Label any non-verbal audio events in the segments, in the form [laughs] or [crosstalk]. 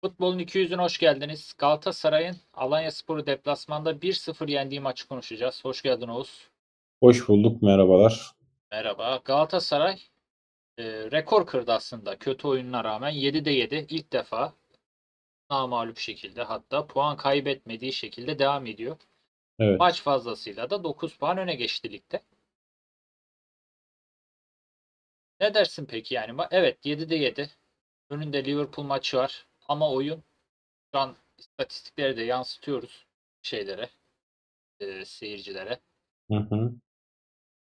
Futbolun 200'üne hoş geldiniz. Galatasaray'ın Alanyaspor'u deplasmanda 1-0 yendiği maçı konuşacağız. Hoş geldin Oğuz. Hoş bulduk, merhabalar. Merhaba. Galatasaray e, rekor kırdı aslında kötü oyununa rağmen. 7'de 7 ilk defa namağlup şekilde hatta puan kaybetmediği şekilde devam ediyor. Evet. Maç fazlasıyla da 9 puan öne geçti ligde. Ne dersin peki yani? Evet 7'de 7. Önünde Liverpool maçı var. Ama oyun şu an istatistikleri de yansıtıyoruz şeylere, e, seyircilere. Hı hı.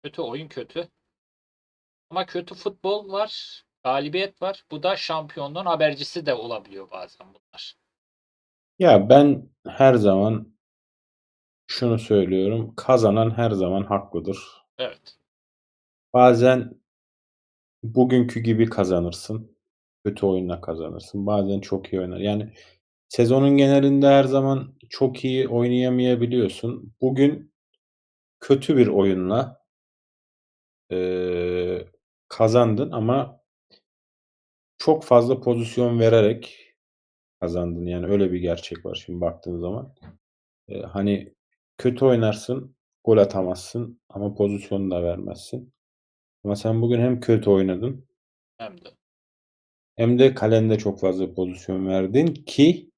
Kötü oyun kötü. Ama kötü futbol var, galibiyet var. Bu da şampiyonluğun habercisi de olabiliyor bazen bunlar. Ya ben her zaman şunu söylüyorum. Kazanan her zaman haklıdır. Evet. Bazen bugünkü gibi kazanırsın. Kötü oyunla kazanırsın. Bazen çok iyi oynar. Yani sezonun genelinde her zaman çok iyi oynayamayabiliyorsun. Bugün kötü bir oyunla eee, kazandın ama çok fazla pozisyon vererek kazandın. Yani öyle bir gerçek var şimdi baktığın zaman. Eee, hani kötü oynarsın, gol atamazsın ama pozisyonu da vermezsin. Ama sen bugün hem kötü oynadın Hem de. Hem de kalende çok fazla pozisyon verdin ki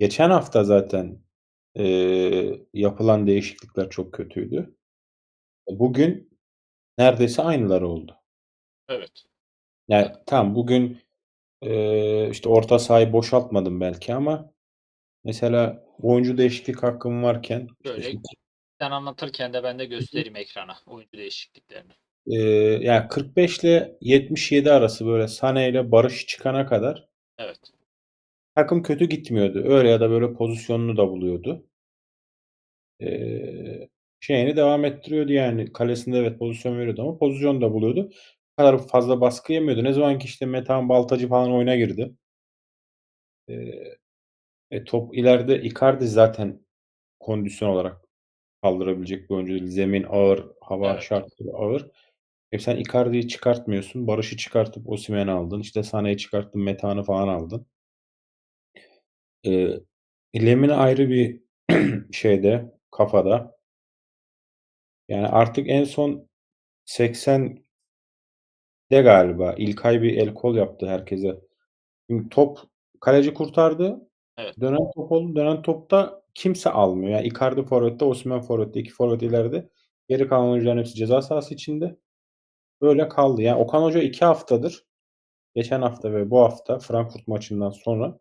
geçen hafta zaten eee, yapılan değişiklikler çok kötüydü. E, bugün neredeyse aynıları oldu. Evet. Yani tamam bugün eee, işte orta sahayı boşaltmadım belki ama mesela oyuncu değişiklik hakkım varken işte Böyle şimdi sen anlatırken de ben de göstereyim ekrana oyuncu değişikliklerini. Eee, yani 45 ile 77 arası böyle Sané ile Barış çıkana kadar Evet. takım kötü gitmiyordu. Öyle ya da böyle pozisyonunu da buluyordu. Eee, şeyini devam ettiriyordu yani. Kalesinde evet pozisyon veriyordu ama pozisyon da buluyordu. Bu kadar fazla baskı yemiyordu. Ne zaman ki işte Metehan Baltacı falan oyuna girdi. Eee, e, top ileride Icardi zaten kondisyon olarak kaldırabilecek bir oyuncu değil. Zemin ağır, hava Evet. şartları ağır. E, sen Icardi'yi çıkartmıyorsun. Barış'ı çıkartıp Osimhen'i aldın. İşte Sané'yi çıkarttın, Metehan'ı falan aldın. Eee, Lemina ayrı bir [clears throat] şeyde, kafada. Yani artık en son 80'de galiba İlkay bir el kol yaptı herkese. Şimdi top kaleci kurtardı. Evet. Dönen top oldu. Dönen topta kimse almıyor. Yani Icardi forvette, Osimhen forvette. 2 forvet ileride. Geri kalan oyuncuların hepsi ceza sahası içinde. Böyle kaldı. Yani Okan Hoca 2 haftadır, geçen hafta ve bu hafta Frankfurt maçından sonra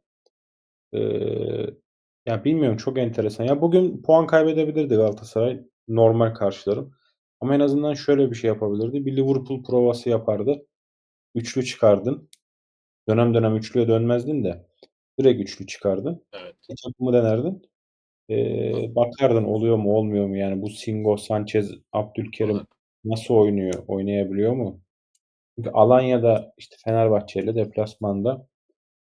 eee, ya bilmiyorum çok enteresan. Ya bugün puan kaybedebilirdi Galatasaray normal karşılarım. Ama en azından şöyle bir şey yapabilirdi. Bir Liverpool provası yapardı. Üçlü çıkardın. Dönem dönem üçlüye dönmezdin de direkt üçlü çıkardın. Evet. İç yapımı denerdin. Eee, bakardın oluyor mu olmuyor mu? Yani bu Singo, Sanchez, Abdülkerim Doğru. Nasıl oynuyor? Oynayabiliyor mu? Çünkü Alanya'da işte Fenerbahçe'yle deplasmanda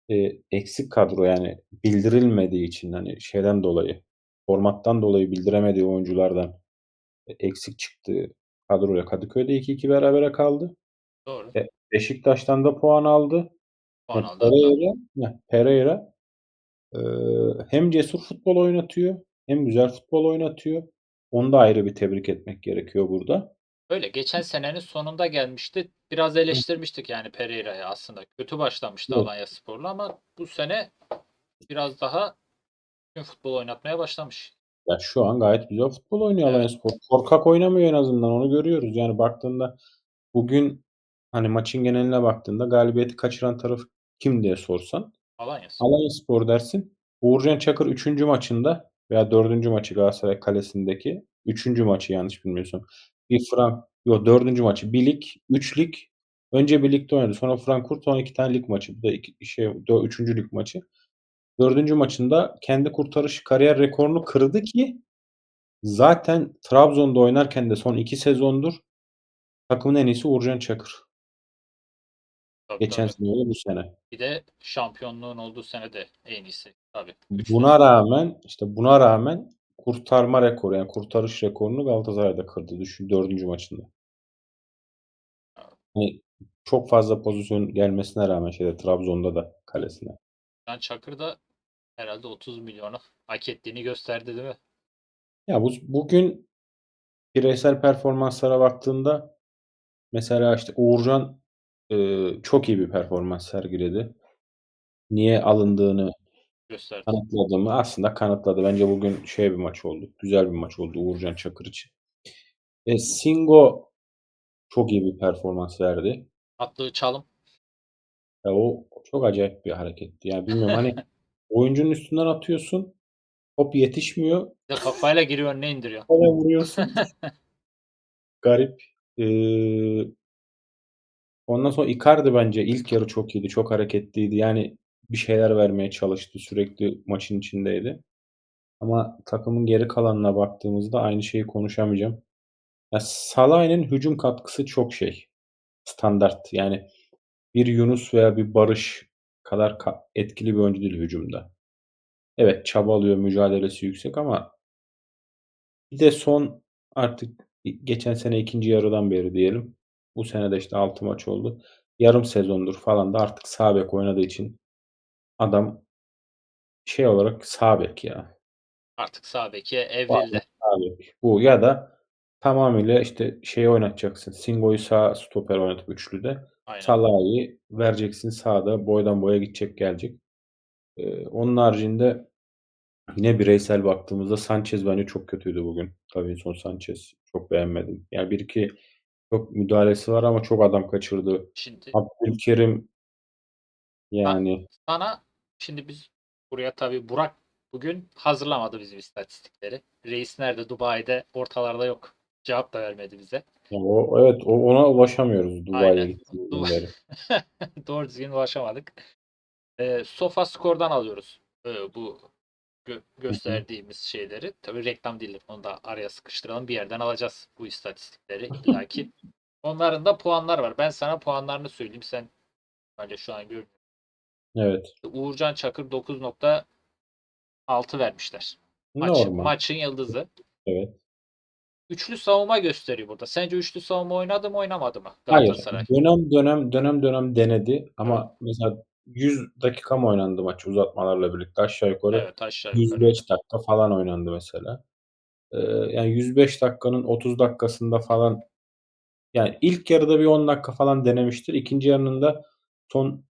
eee, eksik kadro yani bildirilmediği için hani şeyden dolayı, formattan dolayı bildiremediği oyunculardan e eksik çıktığı kadroyla Kadıköy'de 2-2 berabere kaldı. Doğru. E, Beşiktaş'tan da puan aldı. Puan E, aldı. Pereira, heh, Pereira eee, hem cesur futbol oynatıyor hem güzel futbol oynatıyor. Onu da ayrı bir tebrik etmek gerekiyor burada. Öyle. Geçen senenin sonunda gelmişti. Biraz eleştirmiştik yani Pereira'yı aslında. Kötü başlamıştı Evet. Alanyaspor'la ama bu sene biraz daha düzgün futbol oynatmaya başlamış. Ya şu an gayet güzel futbol oynuyor Evet. Alanyaspor. Korkak oynamıyor en azından onu görüyoruz. Yani baktığında bugün hani maçın geneline baktığında galibiyeti kaçıran taraf kim diye sorsan Alanyaspor. Alanyaspor dersin. Uğurcan Çakır 3. maçında veya 4. maçı Galatasaray kalesindeki 3. maçı yanlış bilmiyorsam. Bir Frank yo 4. maçı. Bir lig, 3 lig. Önce bir ligde oynadı. Sonra Frankfurt, sonra 2 tane lig maçı. Bu da iki şey dö 3. lig maçı. 4. maçında kendi kurtarış kariyer rekorunu kırdı ki zaten Trabzon'da oynarken de son 2 sezondur takımın en iyisi Uğurcan Çakır. Tabii, Geçen tabii. sene bu sene. Bir de şampiyonluğun olduğu sene de en iyisi. Tabii. Üç Buna sene. rağmen işte buna rağmen kurtarma rekoru yani kurtarış rekorunu Galatasaray'da kırdı düşün 4. maçında. Hani çok fazla pozisyon gelmesine rağmen şeyde Trabzon'da da kalesine. Can Çakır da herhalde 30 milyonu hak ettiğini gösterdi değil mi? Ya bu bugün bireysel performanslara baktığında mesela işte Uğurcan eee, çok iyi bir performans sergiledi. Niye alındığını Gösterdi. kanıtladı mı? Aslında kanıtladı. Bence bugün şey bir maç oldu. Güzel bir maç oldu Uğurcan Çakır için. E, Singo çok iyi bir performans verdi. Attığı çalım. Ya o çok acayip bir hareketti. Ya bilmiyorum hani [laughs] oyuncunun üstünden atıyorsun. Top yetişmiyor. De kafayla giriyor önüne indiriyor. Kafaya vuruyorsun. [laughs] Garip. Eee ondan sonra Icardi bence ilk yarı çok iyiydi. Çok hareketliydi. Yani bir şeyler vermeye çalıştı. Sürekli maçın içindeydi. Ama takımın geri kalanına baktığımızda aynı şeyi konuşamayacağım. Ya Salah'ın hücum katkısı çok şey. Standart. Yani bir Yunus veya bir Barış kadar ka etkili bir oyuncu değil hücumda. Evet, çabalıyor, mücadelesi yüksek ama bir de son artık geçen sene 2. yarıdan beri diyelim. Bu sene de işte 6 maç oldu. Yarım sezondur falan da artık sağ bek oynadığı için adam şey olarak sağ bek ya. Artık sağ beke evrildi. sağ bek. Bu ya da tamamıyla işte şeyi oynatacaksın. Singo'yu sağ stoper oynatıp üçlüde. Aynen. Salah'ı vereceksin sağda boydan boya gidecek gelecek. Eee, onun haricinde yine bireysel baktığımızda Sanchez bence çok kötüydü bugün. Davinson Sanchez çok beğenmedim. Yani 1-2 çok müdahalesi var ama çok adam kaçırdı. Şimdi Abdülkerim yani sana şimdi biz buraya tabii Burak bugün hazırlamadı bizim istatistikleri. Reis nerede? Dubai'de ortalarda yok. Cevap da vermedi bize. o evet o ona ulaşamıyoruz Dubai'ye beri. [laughs] Doğru düzgün ulaşamadık. Ee, Sofa Score'dan alıyoruz ee, bu gö- gösterdiğimiz şeyleri. Tabii reklam değil. Onu da araya sıkıştıralım. Bir yerden alacağız bu istatistikleri illaki. [laughs] Onların da puanlar var. Ben sana puanlarını söyleyeyim. Sen bence şu an gör. Evet. Uğurcan Çakır 9.6 vermişler. Maç, Normal. maçın yıldızı. Evet. Üçlü savunma gösteriyor burada. Sence üçlü savunma oynadı mı oynamadı mı Hayır. Galatasaray? Dönem dönem dönem dönem denedi ama mesela 100 dakika mı oynandı maç uzatmalarla birlikte aşağı yukarı Evet aşağı yukarı. 105 dakika falan oynandı mesela. Eee, yani 105 dakikanın 30 dakikasında falan yani ilk yarıda bir 10 dakika falan denemiştir. İkinci yarının da son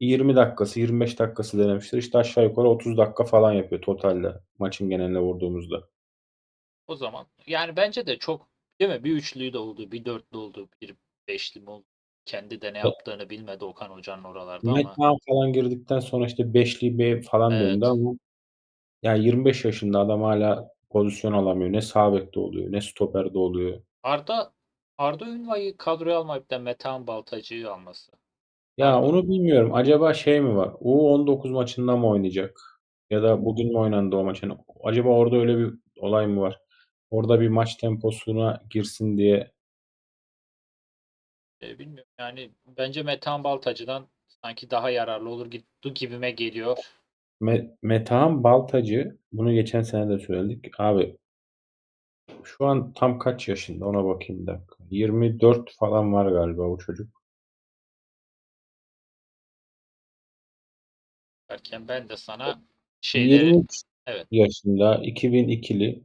20 dakikası, 25 dakikası denemiştir. İşte aşağı yukarı 30 dakika falan yapıyor totalde maçın geneline vurduğumuzda. O zaman yani bence de çok değil mi? Bir üçlüyü de oldu, bir dörtlü oldu, bir beşli mi oldu. Kendi de ne yaptığını bilmedi Okan Hoca'nın oralarda ama Metehan falan girdikten sonra işte beşli bir falan Evet. döndü ama yani 25 yaşında adam hala pozisyon alamıyor. Ne sağ bekte oluyor, ne stoperde oluyor. Arda Arda Ünva'yı kadroya almayıp da Metehan Baltacı'yı alması. Ya onu bilmiyorum. Acaba şey mi var? U19 maçında mı oynayacak? Ya da bugün mü oynandı o maç? Yani acaba orada öyle bir olay mı var? Orada bir maç temposuna girsin diye. E, bilmiyorum. Yani bence Metehan Baltacı'dan sanki daha yararlı olur gibi gibime geliyor. Me Metehan Baltacı, bunu geçen sene de söyledik. Abi şu an tam kaç yaşında? Ona bakayım bir dakika. 24 falan var galiba bu çocuk. Derken ben de sana şeyleri 23 evet. yaşında, 2002'li.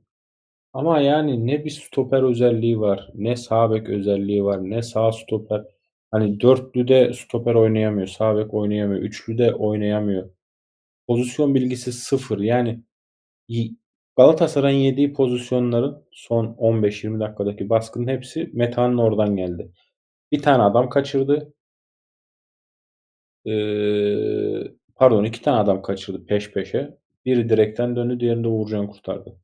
Ama yani ne bir stoper özelliği var, ne sağ bek özelliği var, ne sağ stoper. Hani dörtlüde stoper oynayamıyor, sağ bek oynayamıyor, üçlüde oynayamıyor. Pozisyon bilgisi sıfır. Yani Galatasaray'ın yediği pozisyonların son 15-20 dakikadaki baskının hepsi Metehan'ın oradan geldi. Bir tane adam kaçırdı. Ee, pardon iki tane adam kaçırdı peş peşe. Biri direkten döndü, diğerini de Uğurcan kurtardı.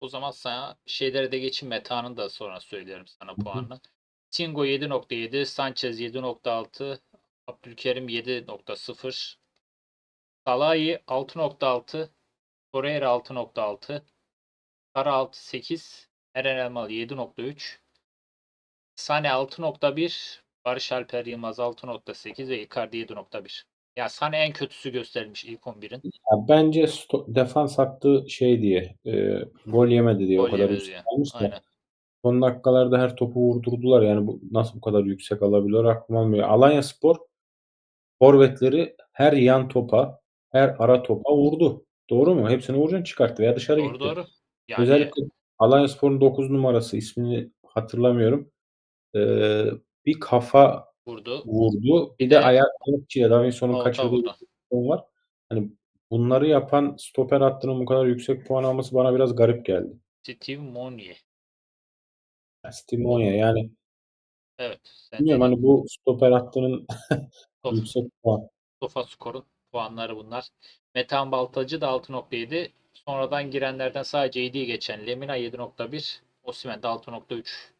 O zaman sana şeyleri de geçin Metehan'ın da sonra söylerim sana puanını. Tingo 7.7, Sanchez 7.6, Abdülkerim 7.0, Salahi 6.6, Torreira 6.6, Sara 6.8, Eren Elmalı 7.3, Sane 6.1, Barış Alper Yılmaz 6.8 ve Icardi 7.1. Ya Sane en kötüsü gösterilmiş ilk 11'in. Ya bence sto- defans hattı şey diye e, gol yemedi diye o Gol kadar diye. almış da Aynen. son dakikalarda her topu vurdurdular. Yani bu nasıl bu kadar yüksek alabiliyor aklım almıyor. Alanya Spor forvetleri her yan topa, her ara topa vurdu. Doğru mu? Hepsini vuracaksın çıkarttı veya dışarı Doğru, gitti. doğru. Yani Özellikle Alanyaspor'un 9 numarası ismini hatırlamıyorum. Eee, bir kafa vurdu. vurdu. Bir de de ayağı kanatçıya Davinson'un kaçırdığı var. Hani bunları yapan stoper hattının bu kadar yüksek puan alması bana biraz garip geldi. Steve Monier. Ya Steve Monier yani Evet. Sen bilmiyorum hani bu stoper hattının [laughs] yüksek puan Sofa Skor'un puanları bunlar. Metehan Baltacı da 6.7. Sonradan girenlerden sadece 7'yi geçen Lemina 7.1. Osimhen de 6.3.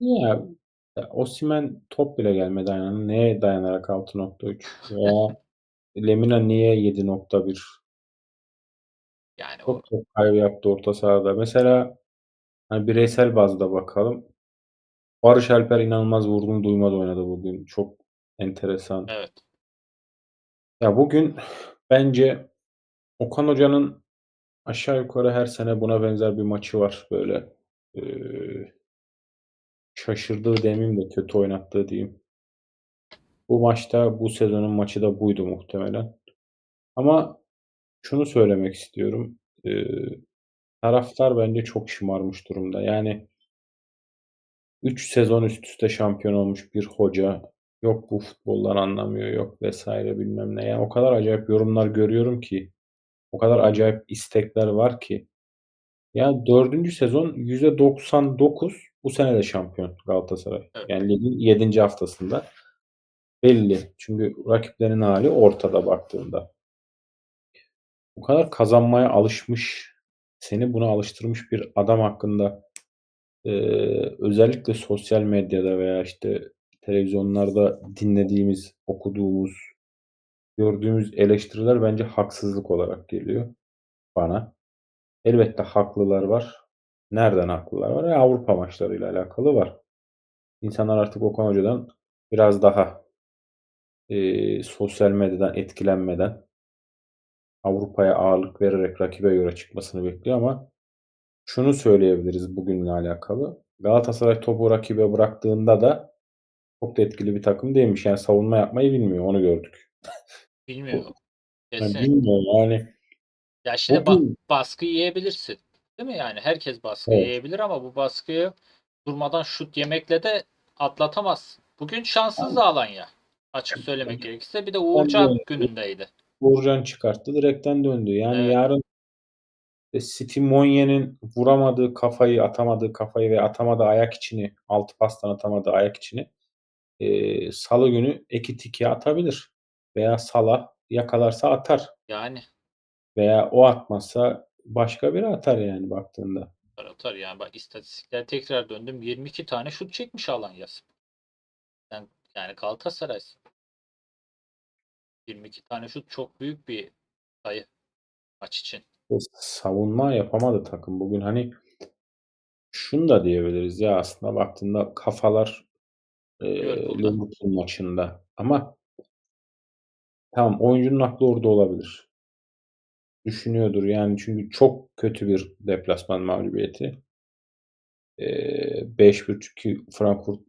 Ya, ya Osimhen top bile gelmedi aynen. Neye dayanarak 6.3 veya Lemina niye 7.1? Yani o Çok top kaybı yaptı orta sahada. Mesela hani bireysel bazda bakalım. Barış Alper inanılmaz vurdum duymaz oynadı bugün. Çok enteresan. evet. Ya bugün bence Okan Hoca'nın aşağı yukarı her sene buna benzer bir maçı var. Böyle eee, şaşırdığı demeyeyim de kötü oynattığı diyeyim. Bu maçta bu sezonun maçı da buydu muhtemelen. Ama şunu söylemek istiyorum. Eee, taraftar bence çok şımarmış durumda. Yani 3 sezon üst üste şampiyon olmuş bir hoca, yok bu futboldan anlamıyor, yok vesaire bilmem ne. Yani o kadar acayip yorumlar görüyorum ki, o kadar acayip istekler var ki. Ya 4. sezon %99 bu sene de şampiyon Galatasaray. Evet. Yani ligin 7. haftasında. Belli. Çünkü rakiplerin hali ortada baktığında. Bu kadar kazanmaya alışmış, seni buna alıştırmış bir adam hakkında eee, özellikle sosyal medyada veya işte televizyonlarda dinlediğimiz, okuduğumuz, gördüğümüz eleştiriler bence haksızlık olarak geliyor bana. Elbette haklılar var. Nereden haklılar var? E, Avrupa maçlarıyla alakalı var. İnsanlar artık Okan Hoca'dan biraz daha eee, sosyal medyadan etkilenmeden Avrupa'ya ağırlık vererek rakibe göre çıkmasını bekliyor ama şunu söyleyebiliriz bugünle alakalı. Galatasaray topu rakibe bıraktığında da çok da etkili bir takım değilmiş. Yani savunma yapmayı bilmiyor. Onu gördük. Bilmiyorum. Yani bilmiyor yani. Ya şimdi ba- Bugün baskı yiyebilirsin. Değil mi yani? Herkes baskı Evet. yiyebilir ama bu baskıyı durmadan şut yemekle de atlatamazsın. Bugün şanssız Alanya. Açık söylemek gerekirse. Bir de Uğurcan günündeydi. Uğurcan çıkarttı. Direkten döndü. Yani Evet. yarın e, Simonye'nin vuramadığı kafayı, atamadığı kafayı ve atamadığı ayak içini, altı pastan atamadığı ayak içini eee, salı günü Ekitiki'ye atabilir. Veya Salah yakalarsa atar. Yani Veya o atmazsa başka biri atar yani baktığında. atar yani. Bak istatistiklere tekrar döndüm. 22 tane şut çekmiş Alanya. Yani, yani Galatasaray 22 tane şut çok büyük bir sayı maç için. Savunma yapamadı takım. Bugün hani şunu da diyebiliriz ya aslında baktığında kafalar Liverpool'da. Liverpool maçında ama tamam oyuncunun aklı orada olabilir. Düşünüyordur yani çünkü çok kötü bir deplasman mağlubiyeti. Eee 5-1 Frankfurt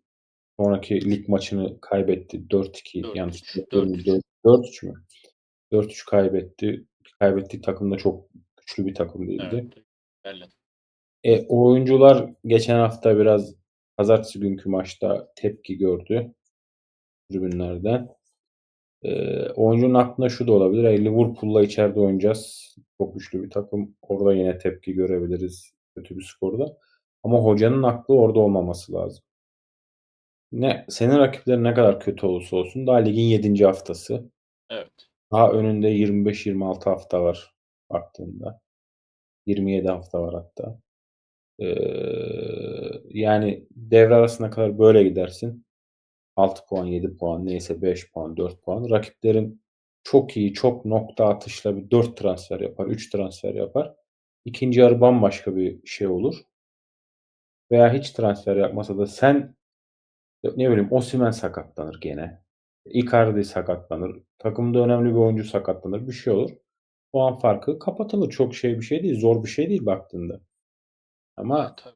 sonraki lig maçını kaybetti. 4-2 yanlış 4-3. hatırlamıyorsam 4-3 mü? 4-3 kaybetti. Kaybettiği takım da çok güçlü bir takım değildi. Evet. E, oyuncular geçen hafta biraz pazartesi günkü maçta tepki gördü tribünlerden. Eee, oyuncunun aklında şu da olabilir. E, Liverpool'la içeride oynayacağız. Çok güçlü bir takım. Orada yine tepki görebiliriz kötü bir skorda. Ama hocanın aklı orada olmaması lazım. Ne senin rakiplerin ne kadar kötü olursa olsun daha ligin 7. haftası. Evet. Daha önünde 25-26 hafta var baktığında. 27 hafta var hatta. Eee, yani devre arasına kadar böyle gidersin. 6 puan, 7 puan, neyse 5 puan, 4 puan. Rakiplerin çok iyi, çok nokta atışla bir 4 transfer yapar, 3 transfer yapar. İkinci yarı bambaşka bir şey olur. Veya hiç transfer yapmasa da sen ne bileyim Osimhen sakatlanır gene. Icardi sakatlanır. Takımda önemli bir oyuncu sakatlanır. Bir şey olur. Puan farkı kapatılır. Çok şey bir şey değil. Zor bir şey değil baktığında. Ama tabii.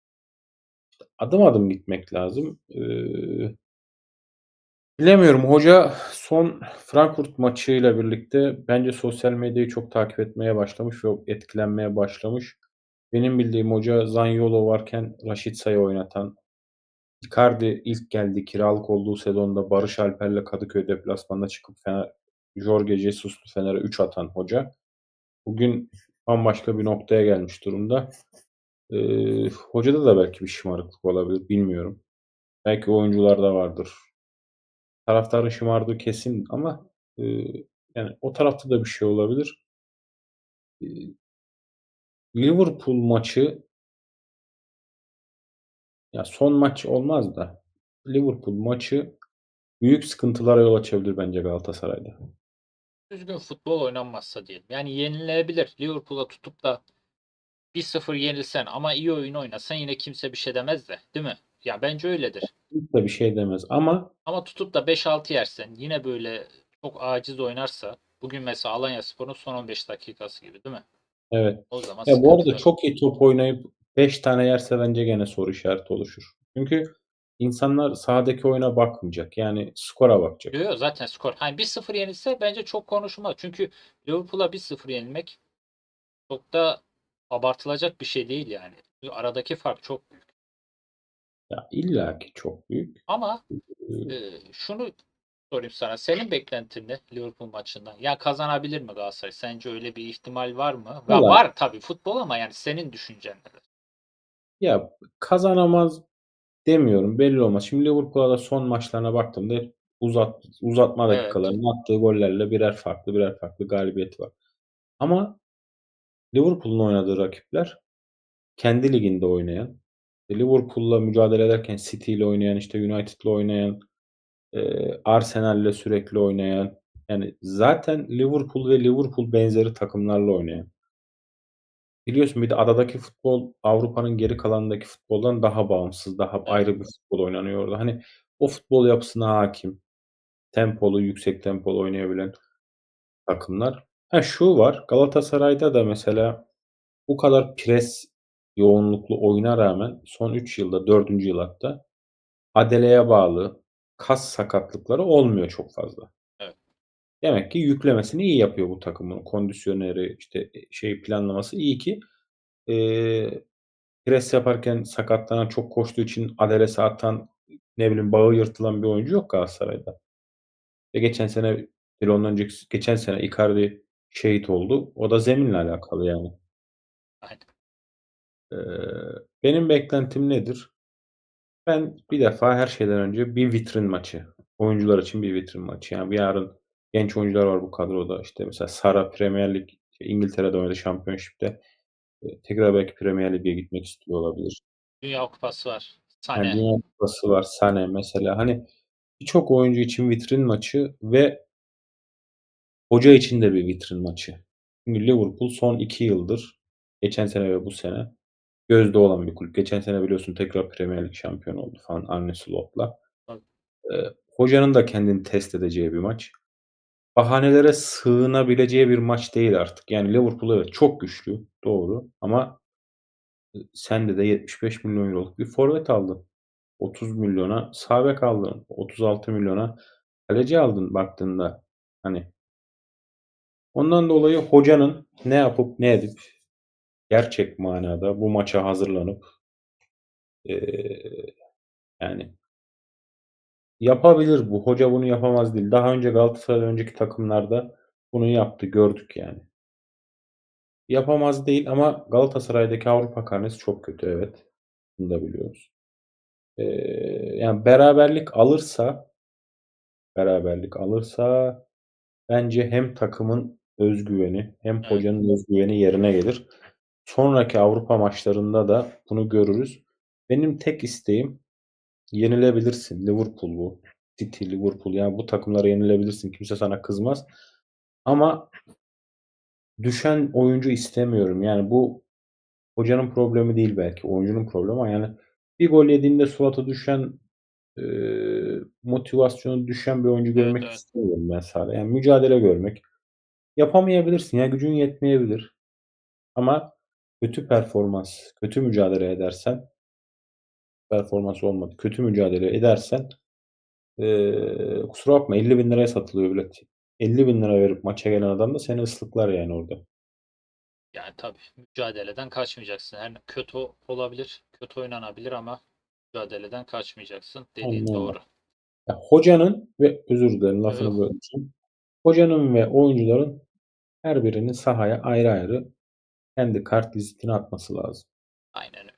adım adım gitmek lazım. Eee Bilemiyorum. Hoca son Frankfurt maçıyla birlikte bence sosyal medyayı çok takip etmeye başlamış, çok etkilenmeye başlamış. Benim bildiğim hoca Zaniolo varken Rashica'yı oynatan, Icardi ilk geldiği kiralık olduğu sezonda Barış Alper'le Kadıköy deplasmanına çıkıp Fener Jorge Jesus'lu Fener'e 3 atan hoca. Bugün bambaşka bir noktaya gelmiş durumda. Eee, hocada da belki bir şımarıklık olabilir, bilmiyorum. Belki oyuncularda vardır. Taraftarın şımardığı kesin ama, eee, yani o tarafta da bir şey olabilir. Eee Liverpool maçı ya son maç olmaz da Liverpool maçı büyük sıkıntılara yol açabilir bence Galatasaray'da. Düzgün futbol oynanmazsa diyelim. Yani yenilebilir. Liverpool'a tutup da 1-0 yenilsen ama iyi oyun oynasan yine kimse bir şey demez de, değil mi? Ya bence öyledir. Kimse bir şey demez ama Ama tutup da 5-6 yersen yine böyle çok aciz oynarsa bugün mesela Alanyaspor'un son 15 dakikası gibi değil mi? Evet. O zaman Ya bu arada sıkıntılı. çok iyi top oynayıp 5 tane yerse bence gene soru işareti oluşur. Çünkü insanlar sahadaki oyuna bakmayacak. Yani skora bakacak. Yo, yo, zaten skor. Hani 1-0 yenilse bence çok konuşulmaz. Çünkü Liverpool'a 1-0 yenilmek çok da abartılacak bir şey değil yani. Aradaki fark çok büyük. Ya illaki çok büyük. Ama e, şunu sorayım sana. Senin beklentin ne Liverpool maçından? Ya kazanabilir mi Galatasaray? Sence öyle bir ihtimal var mı? Ya Valla var tabii futbol ama yani senin düşüncen nedir? ya kazanamaz demiyorum. Belli olmaz. Şimdi Liverpool'a da son maçlarına baktığımda hep uzat uzatma Evet. dakikalarında attığı gollerle birer farklı, birer farklı galibiyeti var. Ama Liverpool'un oynadığı rakipler kendi liginde oynayan, Liverpool'la mücadele ederken City'yle oynayan, işte United'la oynayan, eee, Arsenal'le sürekli oynayan, yani zaten Liverpool ve Liverpool benzeri takımlarla oynayan. Biliyorsun bir de adadaki futbol Avrupa'nın geri kalanındaki futboldan daha bağımsız, daha ayrı bir futbol oynanıyor orada. Hani o futbol yapısına hâkim, tempolu, yüksek tempolu oynayabilen takımlar. Ha, şu var, Galatasaray'da da mesela bu kadar pres yoğunluklu oyuna rağmen son 3 yılda, 4'üncü yıl hatta adeleye bağlı kas sakatlıkları olmuyor çok fazla. Evet. Demek ki yüklemesini iyi yapıyor bu takımın. Kondisyoneri, işte, eee, şey planlaması iyi ki, eee, pres yaparken sakatlanan, çok koştuğu için adelesi artan, ne bileyim, bağı yırtılan bir oyuncu yok Galatasaray'da. E, geçen sene değil ondan önceki geçen sene Icardi şehit oldu. O da zeminle alakalı yani. Aynen. Eee, benim beklentim nedir? Ben bir defa her şeyden önce bir vitrin maçı. Oyuncular için bir vitrin maçı. Yani yarın genç oyuncular var bu kadroda. İşte mesela Sara Premier Lig, İngiltere'de oynadı Championship'te. Eee, tekrar belki Premier Lig'e gitmek istiyor olabilir. Dünya Kupası var. Yani Sané. Dünya Kupası var. Sané mesela. Hani birçok oyuncu için vitrin maçı ve hoca için de bir vitrin maçı. Çünkü Liverpool son 2 yıldır, geçen sene ve bu sene gözde olan bir kulüp. Geçen sene biliyorsun tekrar Premier Lig şampiyonu oldu falan Arne Slot'la. Eee, hocanın da kendini test edeceği bir maç. Bahanelere sığınabileceği bir maç değil artık. Yani Liverpool evet çok güçlü, doğru ama ııı, sen de de €75.000.000'luk bir forvet aldın. €30.000.000'a sağ bek aldın. €36.000.000'a kaleci aldın baktığında. Hani ondan dolayı hocanın ne yapıp ne edip gerçek manada bu maça hazırlanıp eee, yani yapabilir bu. Hoca bunu yapamaz değil. Daha önce Galatasaray'dan önceki takımlarda bunu yaptı, gördük yani. Yapamaz değil ama Galatasaray'daki Avrupa karnesi çok kötü, evet. Bunu da biliyoruz. Eee, yani beraberlik alırsa beraberlik alırsa bence hem takımın öz güveni hem hocanın öz güveni yerine gelir. Sonraki Avrupa maçlarında da bunu görürüz. Benim tek isteğim yenilebilirsin. Liverpool bu. City, Liverpool yani bu takımlara yenilebilirsin. Kimse sana kızmaz. Ama düşen oyuncu istemiyorum. Yani bu hocanın problemi değil belki. Oyuncunun problemi ama yani bir gol yediğinde suratı düşen, eee, motivasyonu düşen bir oyuncu görmek evet. istemiyorum ben sahada. Yani mücadele görmek. Yapamayabilirsin ya gücün yetmeyebilir. Ama kötü performans, kötü mücadele edersen performans olmadı. Kötü mücadele edersen Eee, kusura bakma 50.000 liraya satılıyor bilet. 50.000 lira verip maça gelen adam da seni ıslıklar yani orada. Yani tabii mücadeleden kaçmayacaksın. Her kötü olabilir, kötü oynanabilir ama mücadeleden kaçmayacaksın. Dediğin öyle. doğru. Ya hocanın ve özür dilerim lafını bölmüşüm. Hocanın ve oyuncuların her birinin sahaya ayrı ayrı kendi kart vizitini atması lazım. Aynen öyle.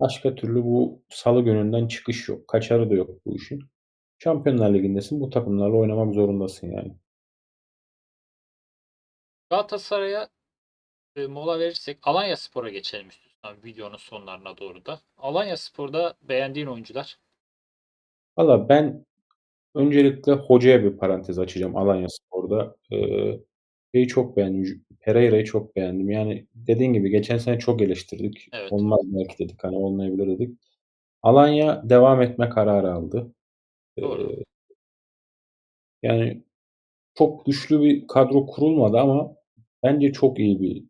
Başka türlü bu salı gününden çıkış yok. Kaçarı da yok bu işin. Şampiyonlar Ligi'ndesin. Bu takımlarla oynamak zorundasın yani. Galatasaray'a e, mola verirsek Alanya Spor'a geçelim istiyorsan videonun sonlarına doğru da. Alanya Spor'da beğendiğin oyuncular. Valla ben öncelikle hocaya bir parantez açacağım Alanyaspor'da. Eee, şeyi çok beğendim. Pereira'yı çok beğendim. Yani dediğin gibi geçen sene çok eleştirdik. Evet. Olmaz belki dedik. Hani olmayabilir dedik. Alanya devam etme kararı aldı. Doğru. Eee yani çok güçlü bir kadro kurulmadı ama bence çok iyi bir,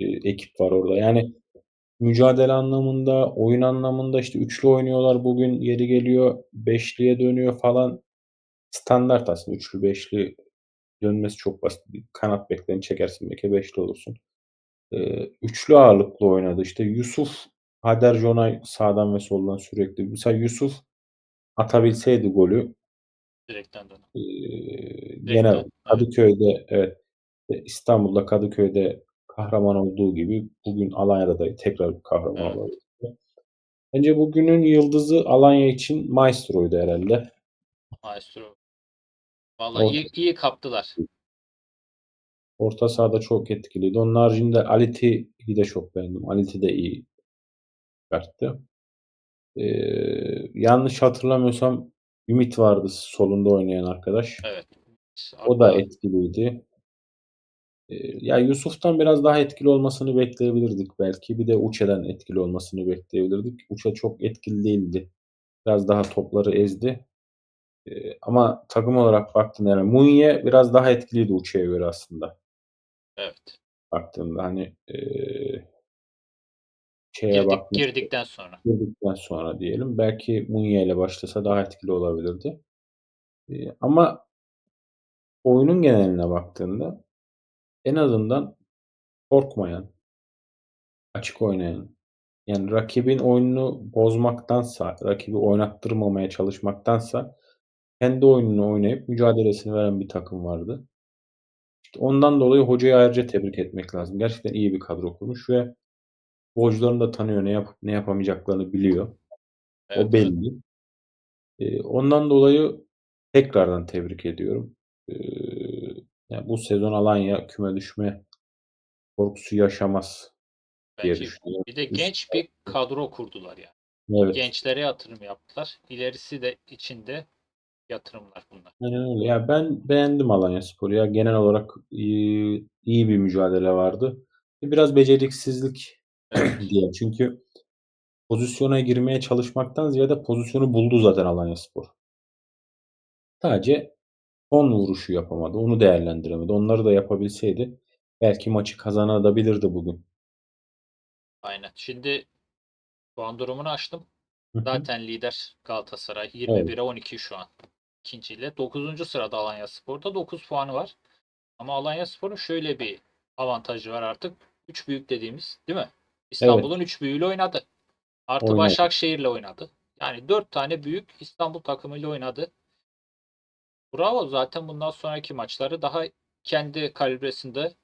eee, ekip var orada. Yani mücadele anlamında, oyun anlamında işte üçlü oynuyorlar bugün. Yeri geliyor beşliye dönüyor falan. Standart aslında üçlü beşli dönmesi çok basit. Kanat beklerini çekersin beke beşli olursun. Eee, üçlü ağırlıklı oynadı. İşte Yusuf, Hader Jonay sağdan ve soldan sürekli. Mesela Yusuf atabilseydi golü Direkten dön. eee, gene Direkten. Evet. Kadıköy'de evet e, İstanbul'da Kadıköy'de kahraman olduğu gibi bugün Alanya'da da tekrar kahraman Evet. olabilir. Bence bugünün yıldızı Alanya için Maestro'ydu herhâlde. Maestro. Vallahi Orta iyi, iyi kaptılar. Orta sahada çok etkiliydi. Onun haricinde Alit'iyi de çok beğendim. Alit'i de iyi çıkarttı. Eee, yanlış hatırlamıyorsam Ümit vardı solunda oynayan arkadaş. Evet. O da etkiliydi. Eee, ya Yusuf'tan biraz daha etkili olmasını bekleyebilirdik belki. Bir de Uçe'den etkili olmasını bekleyebilirdik. Uçe çok etkili değildi. Biraz daha topları ezdi. Eee, ama takım olarak baktığında yani Munye biraz daha etkiliydi Uçe'ye göre aslında. evet. Baktığında hani eee şeye Girdik, baktığında girdikten sonra. girdikten sonra diyelim belki Munye ile başlasa daha etkili olabilirdi. Eee, ama oyunun geneline baktığında en azından korkmayan, açık oynayan, yani rakibin oyununu bozmaktansa, rakibi oynattırmamaya çalışmaktansa kendi oyununu oynayıp mücadelesini veren bir takım vardı. İşte ondan dolayı hocayı ayrıca tebrik etmek lazım. Gerçekten iyi bir kadro kurmuş ve futbolcularını da tanıyor, ne yapıp ne yapamayacaklarını biliyor. Evet, O belli. Eee, ondan dolayı tekrardan tebrik ediyorum. Eee, ya bu sezon Alanya küme düşme korkusu yaşamaz diye Belki düşünüyorum. bir de genç bir kadro kurdular yani. Evet. Gençlere yatırım yaptılar. İlerisi de içinde yatırımlar bunlar. Aynen öyle. Ya ben beğendim Alanyaspor'u ya. Genel olarak iyi, iyi bir mücadele vardı. Biraz beceriksizlik Evet. diye. Çünkü pozisyona girmeye çalışmaktan ziyade pozisyonu buldu zaten Alanyaspor. Sadece son vuruşu yapamadı. Onu değerlendiremedi. Onları da yapabilseydi belki maçı kazanabilirdi bugün. Aynen. Şimdi puan durumunu açtım. Hı hı. Zaten lider Galatasaray. Evet. 21'e 12 şu an. İkinciyle. 9. sırada Alanyaspor'da 9 puanı var. Ama Alanyaspor'un şöyle bir avantajı var artık. 3 büyük dediğimiz değil mi? İstanbul'un 3 büyüğüyle oynadı. Artı Oynadı. Başakşehir'le oynadı. Yani 4 tane büyük İstanbul takımıyla oynadı. Bravo zaten bundan sonraki maçları daha kendi kalibresinde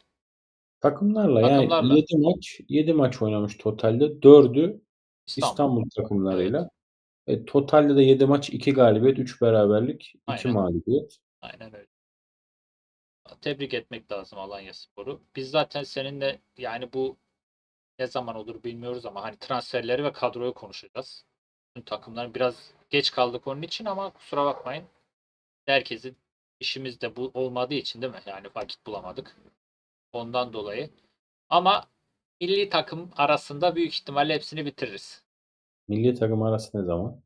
Takımlarla yani Takımlarla. 7 maç 7 maç oynamış totalde. 4'ü İstanbul. İstanbul takımlarıyla. E, totalde de 7 maç 2 galibiyet, 3 beraberlik, 2 Aynen. mağlubiyet. Aynen öyle. Tebrik etmek lazım Alanyaspor'u. Biz zaten seninle yani bu ne zaman olur bilmiyoruz ama hani transferleri ve kadroyu konuşacağız. Bütün takımların biraz geç kaldık onun için ama kusura bakmayın. Herkesin işimiz de bu olmadığı için değil mi? Yani vakit bulamadık. Ondan dolayı. Ama milli takım arasında büyük ihtimalle hepsini bitiririz. Milli takım arası ne zaman?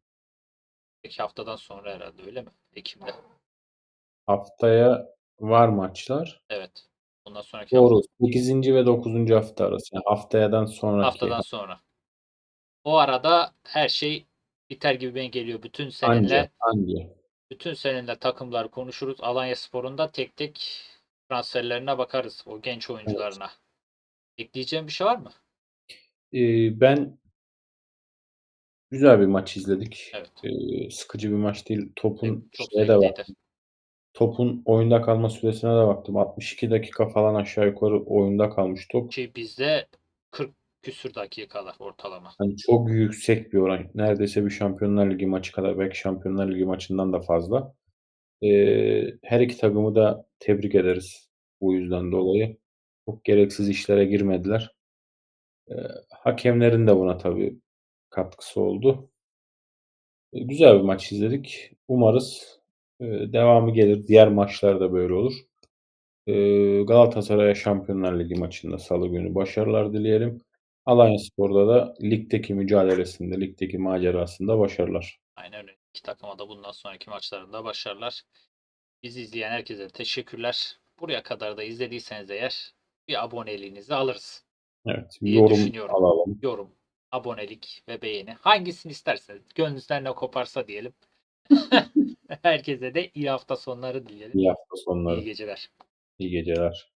İki haftadan sonra herhalde öyle mi? Ekim'de. Haftaya var maçlar. Evet. Ondan sonraki Doğru. 8. ve 9. hafta arası. Yani haftayadan sonraki. haftadan sonra. O arada her şey biter gibi ben geliyor. Bütün seninle Anca, anca. Bütün seninle takımlar konuşuruz. Alanya Spor'un da tek tek transferlerine bakarız. O genç oyuncularına. Ekleyeceğim bir şey var mı? Eee, ben güzel bir maç izledik. Evet. Eee, sıkıcı bir maç değil. Topun Çok şeye de zevkliydi. baktım. Topun oyunda kalma süresine de baktım. 62 dakika falan aşağı yukarı oyunda kalmış top. Ki bizde 40 küsür dakikalar ortalama. Hani çok yüksek bir oran. Neredeyse bir Şampiyonlar Ligi maçı kadar belki Şampiyonlar Ligi maçından da fazla. Eee, her iki takımı da tebrik ederiz bu yüzden dolayı. Çok gereksiz işlere girmediler. Eee, hakemlerin de buna tabii katkısı oldu. Eee, güzel bir maç izledik. Umarız, eee, devamı gelir. Diğer maçlar da böyle olur. Eee, Galatasaray'a Şampiyonlar Ligi maçında salı günü başarılar dileyelim. Alanyaspor'da da ligdeki mücadelesinde, ligdeki macerasında başarılar. Aynen öyle. İki takıma da bundan sonraki maçlarında başarılar. Bizi izleyen herkese teşekkürler. Buraya kadar da izlediyseniz eğer bir aboneliğinizi alırız. Evet, bir yorum alalım. Yorum, abonelik ve beğeni. Hangisini isterseniz. Gönlünüzden ne koparsa diyelim. [laughs] Herkese de iyi hafta sonları dileyelim. İyi hafta sonları, İyi geceler. iyi geceler.